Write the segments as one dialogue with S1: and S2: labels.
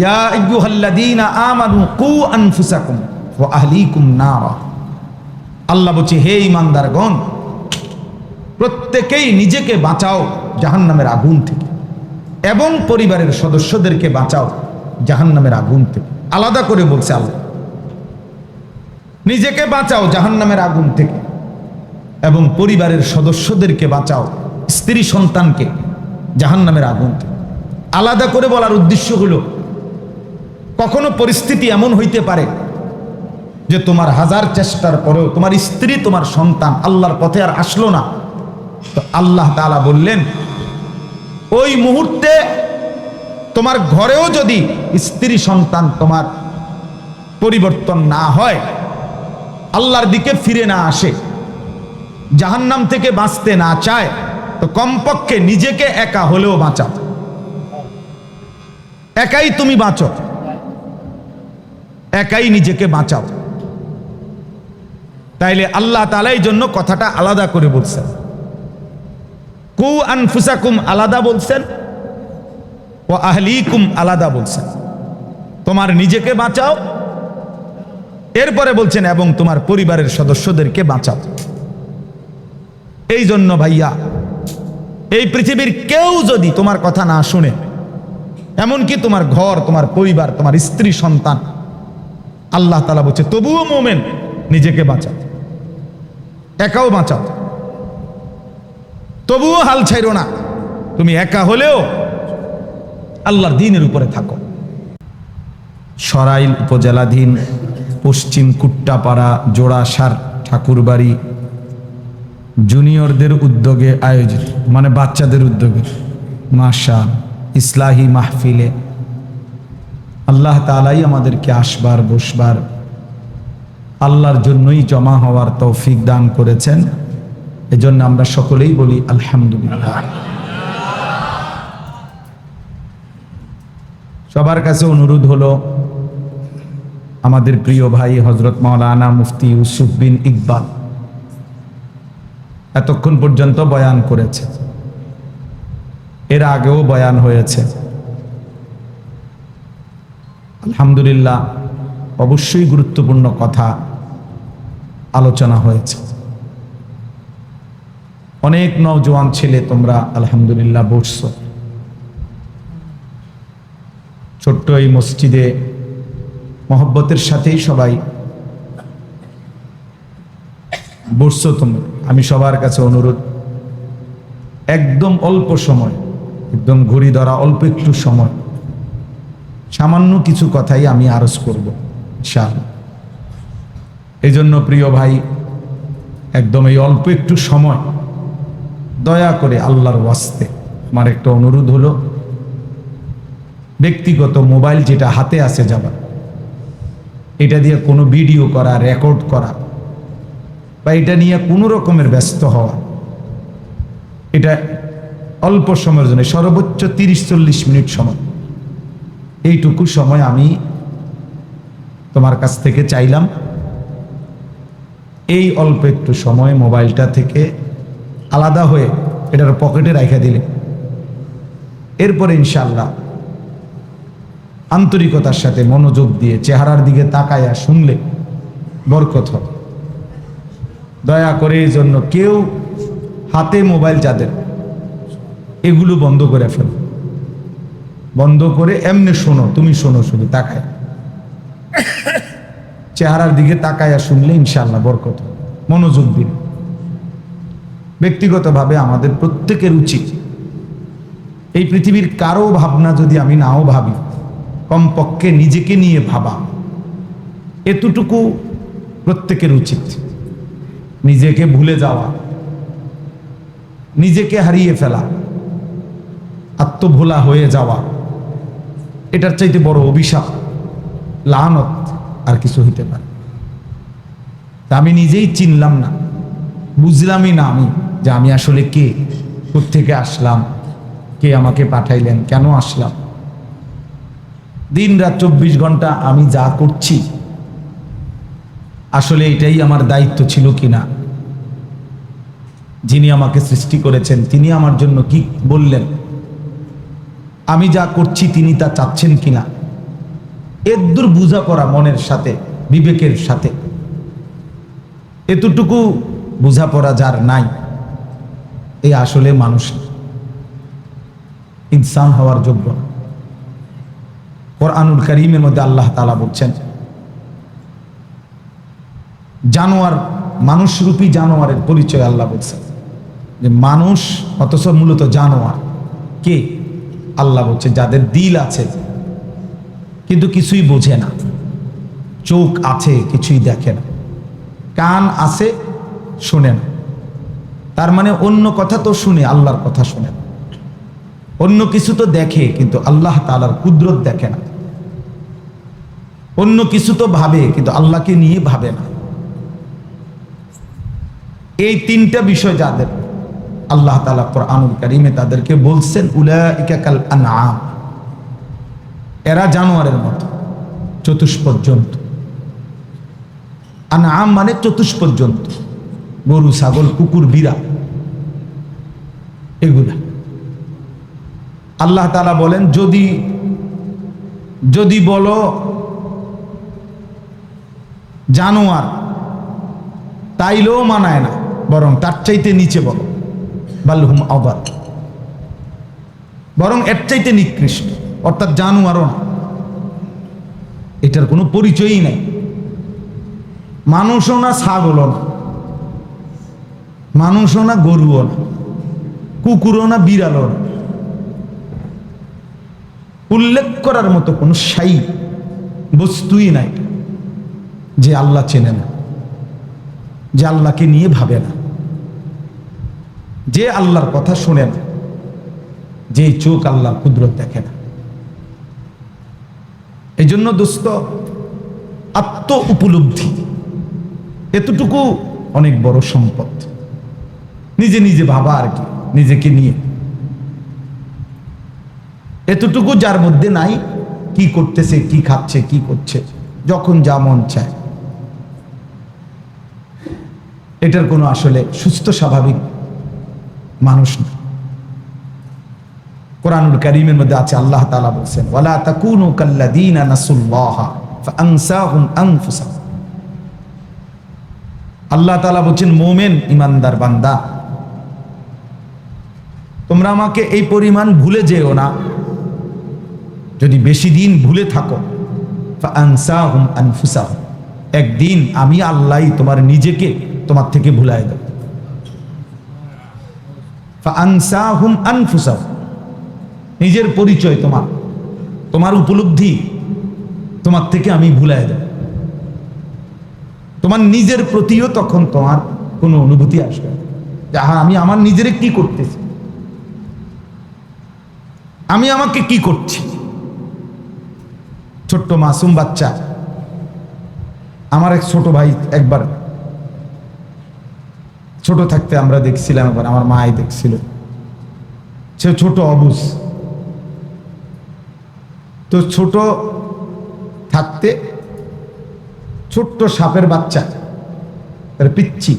S1: ইয়া আইয়ুহাল্লাযীনা আমানু কু আনফুসাকুম ওয়া আহলিকুম নারা। আল্লাহ বলছে, হে ইমানদারগণ প্রত্যেকেই নিজেকে বাঁচাও জাহান্নামের আগুন থেকে এবং পরিবারের সদস্যদেরকে বাঁচাও জাহান্নামের আগুন থেকে। আলাদা করে বলছে আল্লাহ, নিজেকে বাঁচাও জাহান্নামের আগুন থেকে এবং পরিবারের সদস্যদেরকে বাঁচাও স্ত্রী সন্তানকে জাহান্নামের আগুন থেকে। আলাদা করে বলার উদ্দেশ্য হলো কখনো পরিস্থিতি এমন হইতে পারে যে তোমার হাজার চেষ্টার পরেও তোমার স্ত্রী, তোমার সন্তান আল্লাহর পথে আর আসলো না। তো আল্লাহ তাআলা বললেন, ওই মুহূর্তে তোমার ঘরেও যদি স্ত্রী, সন্তান তোমার পরিবর্তন না হয়, আল্লাহর দিকে ফিরে না আসে, জাহান্নাম থেকে বাঁচতে না চায়, তো কমপক্ষে নিজেকে একা হলেও বাঁচাও। একাই তুমি বাঁচো। একাই নিজেকে বাঁচাও। তাইলে আল্লাহ তালাই জন্য কথাটা আলাদা করে বলছেন। কু আনফুসাকুম আলাদা বলছেন ও আহলিকুম আলাদা বলছেন। তোমার নিজেকে বাঁচাও, এরপরে বলছেন, এবং তোমার পরিবারের সদস্যদেরকে বাঁচাও। এই জন্য ভাইয়া, এই পৃথিবীর কেউ যদি তোমার কথা না শুনে, এমনকি তোমার ঘর, তোমার পরিবার, তোমার স্ত্রী, সন্তান আল্লাহ তালা বলছে, তবুও মোমেন নিজেকে বাঁচাও, একাও বাঁচাও। তবুও হাল ছাইরো না, তুমি একা হলেও আল্লাহর দিনের উপরে থাকো। সরাইল উপজেলাধীন, পশ্চিম কুট্টাপাড়া, জোড়াসার, ঠাকুরবাড়ি, জুনিয়রদের উদ্যোগে আয়োজিত মানে বাচ্চাদের উদ্যোগে মাসা ইসলাহি মাহফিলে আল্লাহ তালাই আমাদেরকে আসবার, বসবার, আল্লাহর জন্যই জমা হওয়ার তৌফিক দান করেছেন। এজন্য আমরা সকলেই বলি আলহামদুলিল্লাহ। সবার কাছে অনুরোধ হলো, আমাদের প্রিয় ভাই হজরত মাওলানা মুফতি ইউসুফ বিন ইকবাল এতক্ষণ পর্যন্ত বয়ান করেছে। এর আগেও বয়ান হয়েছে। আলহামদুলিল্লাহ, অবশ্যই গুরুত্বপূর্ণ কথা আলোচনা হয়েছে। অনেক নওজোয়ান ছেলে তোমরা আলহামদুলিল্লাহ বসছো। ছোট্ট এই মসজিদে মহব্বতের সাথেই সবাই বসছো তোমরা। আমি সবার কাছে অনুরোধ, একদম অল্প সময়, একদম ঘুরি ধরা অল্প একটু সময়। সামান্য কিছু কথাই আমি আরজ করব শাল এই জন্য প্রিয় ভাই, একদম এই অল্প একটু সময়, দয়া করে আল্লাহর ওয়াস্তে। আমার একটা অনুরোধ হলো, ব্যক্তিগত মোবাইল যেটা হাতে আসে যাবার এটা দিয়ে কোনো ভিডিও করা, রেকর্ড করা, বা এটা নিয়ে কোনো রকমের ব্যস্ত হওয়া, এটা অল্প সময়ের জন্য, সর্বোচ্চ তিরিশ চল্লিশ মিনিট সময়। এইটুকু সময় আমি তোমার কাছ থেকে চাইলাম। এই অল্প একটু সময় মোবাইলটা থেকে আলাদা হয়ে এটার পকেটে রাখা দিলে। এরপরে ইনশাল্লাহ আন্তরিকতার সাথে মনোযোগ দিয়ে চেহারার দিকে তাকায়া শুনলে বরকত হবে। দয়া করে এই জন্য কেউ হাতে মোবাইল যাদের, এগুলো বন্ধ করে ফেল। বন্ধ করে এমনি শোনো, তুমি শোনো শুধু, তাকায় চেহারার দিকে তাকায়া শুনলে ইনশাল্লাহ বরকত। মনোযোগ দিন ব্যক্তিগতভাবে আমাদের প্রত্যেকের উচিত এই পৃথিবীর কারও ভাবনা যদি আমি নাও ভাবি, কমপক্ষে নিজেকে নিয়ে ভাবা, এতটুকু প্রত্যেকের উচিত নিজেকে ভুলে যাওয়া, নিজেকে হারিয়ে ফেলা, আত্মভোলা হয়ে যাওয়া এটার চাইতে বড় অভিশাপ লানত আর কিছু হইতে পারে। তা আমি নিজেই চিনলাম না, বুঝলামই না আমি যে আমি আসলে কে থেকে আসলাম, কে আমাকে পাঠাইলেন, কেন আসলাম। দিন রাত চব্বিশ ঘণ্টা আমি যা করছি, আসলে এটাই আমার দায়িত্ব ছিল কিনা। যিনি আমাকে সৃষ্টি করেছেন, তিনি আমার জন্য কি বললেন? আমি যা করছি তিনি তা চাচ্ছেন কিনা? এদূর বোঝাপড়া মনের সাথে, বিবেকের সাথে। এতটুকু বোঝাপড়া যার নাই এই আসলে মানুষ ইনসান হওয়ার যোগ্য না। কোরআনুল করিমের মধ্যে আল্লাহ তালা বলছেন, জানোয়ার মানুষরূপী জানোয়ারের পরিচয় আল্লাহ বলছেন। যে মানুষ অথচ মূলত জানোয়ার। কে? আল্লাহ বলছে, যাদের দিল আছে, কিন্তু কিছুই বোঝে না, চোখ আছে, কিছুই দেখে না, কান আছে, শোনে না। তার মানে অন্য কথা তো শুনে, আল্লাহর কথা শুনে না। অন্য কিছু তো দেখে, কিন্তু আল্লাহ তালার কুদরত দেখে না। অন্য কিছু তো ভাবে, কিন্তু আল্লাহকে নিয়ে ভাবে না। এই তিনটা বিষয় যাদের আল্লাহ তালা কোরআনুল কারিমে তাদেরকে বলছেন উলাইকাল আনআম। এরা জানোয়ারের মতো চতুষ্পদ জন্তু আনআম মানে চতুষ্পদ জন্তু গরু, ছাগল, কুকুর বিড়া এগুলা। আল্লাহ তালা বলেন, যদি যদি বলো জানোয়ার, তাইলেও মানায় না, বরং তার চাইতে নিচে বলো। বাল্লুহুম আবার বরং এর চাইতে নিকৃষ্ট, অর্থাৎ জানোয়ারও না। এটার কোনো পরিচয়ই নেই। মানুষও না ছাগলও না। মানুষও না গরুও না। কুকুরও না বিড়ালও না। উল্লেখ করার মতো কোনো সাই, বস্তুই নাই যে আল্লাহ চেনে না, যে আল্লাহকে নিয়ে ভাবে না। যে আল্লাহর কথা শোনে না যে চোখ আল্লাহর কুদরত দেখে না। এই জন্য দোস্ত আত্ম উপলব্ধি এতটুকু অনেক বড় সম্পদ। নিজে নিজে ভাবা আর কি, নিজেকে নিয়ে। এতটুকু যার মধ্যে নাই, কি করতেছে, কি খাচ্ছে, কি করছে, যখন যা মন চায়। এটার কোনো আসলে সুস্থ স্বাভাবিক মানুষ না। কোরআনুল করিমের মধ্যে আছে, আল্লাহ তালা বলছেন, ওয়ালা তাকুনু আল্লাহ তাআলা বলছেন, মোমেন ইমানদার বান্দা, তোমরা আমাকে এই পরিমাণ ভুলে যেও না। যদি বেশি দিন ভুলে থাকো আনফুসাহুম। একদিন আমি আল্লাহ তোমার নিজেকে তোমার থেকে ভুলাই দেব। নিজের পরিচয় তোমার তোমার উপলব্ধি তোমার থেকে আমি ভুলাই দেব। তোমার নিজের প্রতিও তখন তোমার কোনো অনুভূতি আসবে না। যে হ্যাঁ আমি আমার নিজের কি করতেছি? আমি আমাকে কি করছি? ছোট্ট মাসুম বাচ্চা, আমার এক ছোট ভাই একবার ছোট থাকতে আমরা দেখছিলাম একবার আমার মাই দেখছিল। সে ছোট অবুজ। তো ছোট থাকতে ছোট্ট সাপের বাচ্চা পিচ্ছি,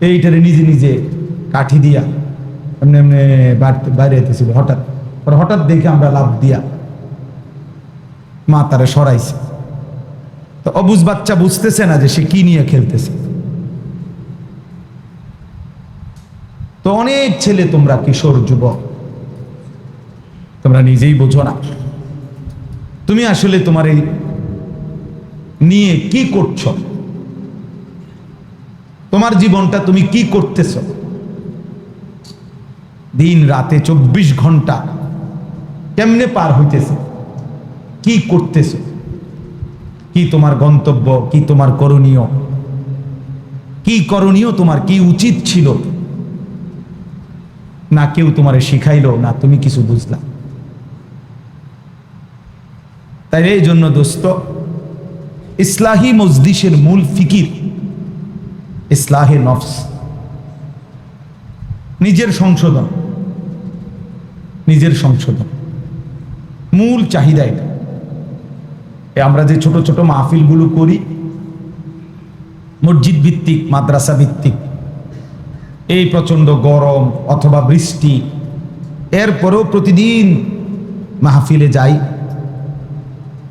S1: এইটারে নিজে নিজে কাঠি দিয়া এমনি এমনি বাড়তে- বাইরে যেতেছিল হঠাৎ। পরে হঠাৎ দেখে আমরা লাভ দিয়া মা তারা সরাইছে। তো অবুজ বাচ্চা বুঝতেছে না যে সে কি নিয়ে খেলতেছে। তো অনেক ছেলে তোমরা কিশোর যুবক। তোমরা নিজেই বোঝো না। তুমি আসলে তোমার এই নিয়ে কি করছ? তোমার জীবনটা তুমি কি করতেছ? দিন রাতে চব্বিশ ঘণ্টা কেমনে পার হইতেছে? কি করতেছ? কি তোমার গন্তব্য? কি তোমার করণীয়? কি করণীয় তোমার? কি উচিত ছিল? না কেউ তোমারে শিখাইলো, না তুমি কিছু বুঝলা। তাই এই জন্য দোস্ত, ইসলাহি মজদিসের মূল ফিকির ইসলাহে নফস। নিজের সংশোধন। নিজের সংশোধন। মূল চাহিদা এটা। আমরা যে ছোট ছোট মাহফিলগুলো করি, মসজিদ ভিত্তিক, মাদ্রাসা ভিত্তিক এই প্রচণ্ড গরম অথবা বৃষ্টি, এরপরেও প্রতিদিন মাহফিলে যাই।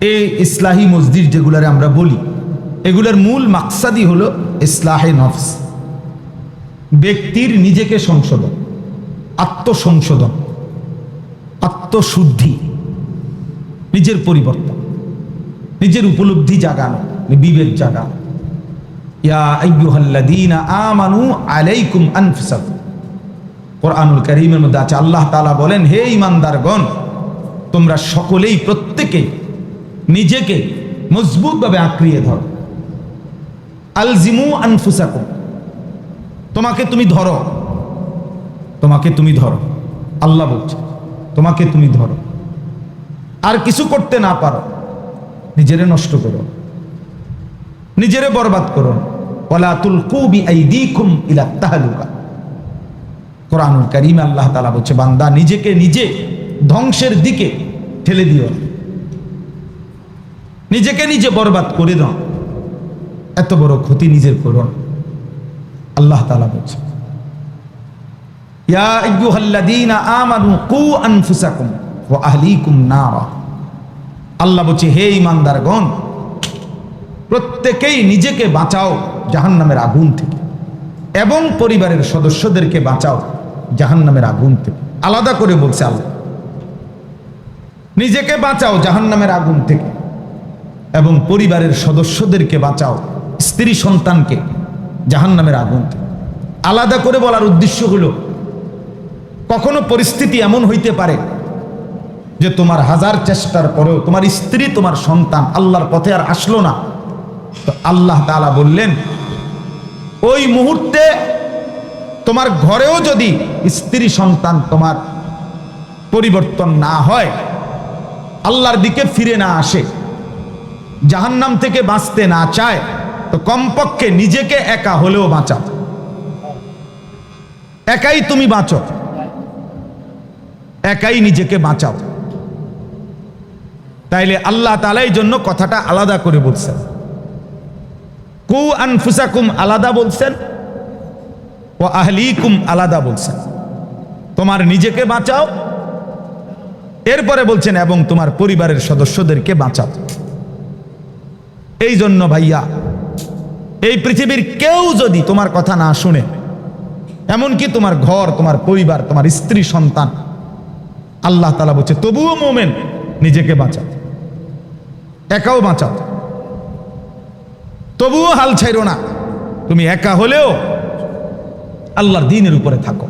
S1: এই ইসলাহী মসজিদ যেগুলারে আমরা বলি, এগুলার মূল মাকসাদই হলো ইসলাহে নফস। ব্যক্তির নিজেকে সংশোধন, আত্মসংশোধন, আত্মশুদ্ধি, নিজের পরিবর্তন, নিজের উপলব্ধি জাগানো বিবেক জাগানো। ইয়া আইয়ুহাল্লাযীনা আমানু আলাইকুম আনফুসাকুম। কোরআনুল কারীমের মধ্যে আছে, আল্লাহ তাআলা বলেন, হে ঈমানদারগণ, তোমরা সকলেই প্রত্যেকে নিজেকে মজবুতভাবে আঁকড়িয়ে ধরো। আলজিমু আনফুসাকুম। তোমাকে তুমি ধরো। তোমাকে তুমি ধরো। আল্লাহ বলছে, তোমাকে তুমি ধরো। আর কিছু করতে না পারো। নিজেরে নষ্ট করো। নিজেরে বরবাদ করো। ওলা তুলকু বিআইদিকুম ইলা কারীম আল্লাহ তাআলা বলছে, বান্দা নিজেকে নিজে ধ্বংসের দিকে ঠেলে দিও। নিজেকে নিজে বরবাদ করে দাও। এত বড় ক্ষতি নিজের করো আল্লাহ তাআলা বলছে আল্লাহ বলছে, হে ইমানদারগণ প্রত্যেকেই নিজেকে বাঁচাও। জাহান্নামের আগুন থেকে। এবং পরিবারের সদস্যদেরকে বাঁচাও জাহান্নামের আগুন থেকে। আলাদা করে বলছে আল্লাহ। নিজেকে বাঁচাও জাহান্নামের আগুন থেকে। এবং পরিবারের সদস্যদেরকে বাঁচাও স্ত্রী সন্তানকে জাহান্নামের আগুন থেকে। আলাদা করে বলার উদ্দেশ্য হলো, কখনো পরিস্থিতি এমন হইতে পারে যে তোমার হাজার চেষ্টার পরেও তোমার স্ত্রী, তোমার সন্তান আল্লাহর পথে আর আসলো না। তো আল্লাহ তালা বললেন ওই মুহূর্তে তোমার ঘরেও যদি স্ত্রী সন্তান তোমার পরিবর্তন না হয়, আল্লাহর দিকে ফিরে না আসে, জাহান্নাম থেকে বাঁচতে না চায়, তো কমপক্ষে নিজেকে একা হলেও বাঁচাও। একাই তুমি বাঁচো। একাই নিজেকে বাঁচাও। তাইলে আল্লাহ তাআলা এই জন্য কথাটা আলাদা করে বলছেন। কু আনফুসাকুম আলাদা বলছেন, ও আহলিকুম আলাদা বলছেন। তোমার নিজেকে বাঁচাও, এরপরে বলছেন, এবং তোমার পরিবারের সদস্যদেরকে বাঁচাও। এই জন্য ভাইয়া, এই পৃথিবীর কেউ যদি তোমার কথা না শুনে, এমনকি তোমার ঘর, তোমার পরিবার, তোমার স্ত্রী, সন্তান, আল্লাহ তালা বলছে, তবুও মোমেন নিজেকে বাঁচাও, একাও বাঁচাও। তবুও হাল ছাইরো না। তুমি একা হলেও আল্লাহর দিনের উপরে থাকো।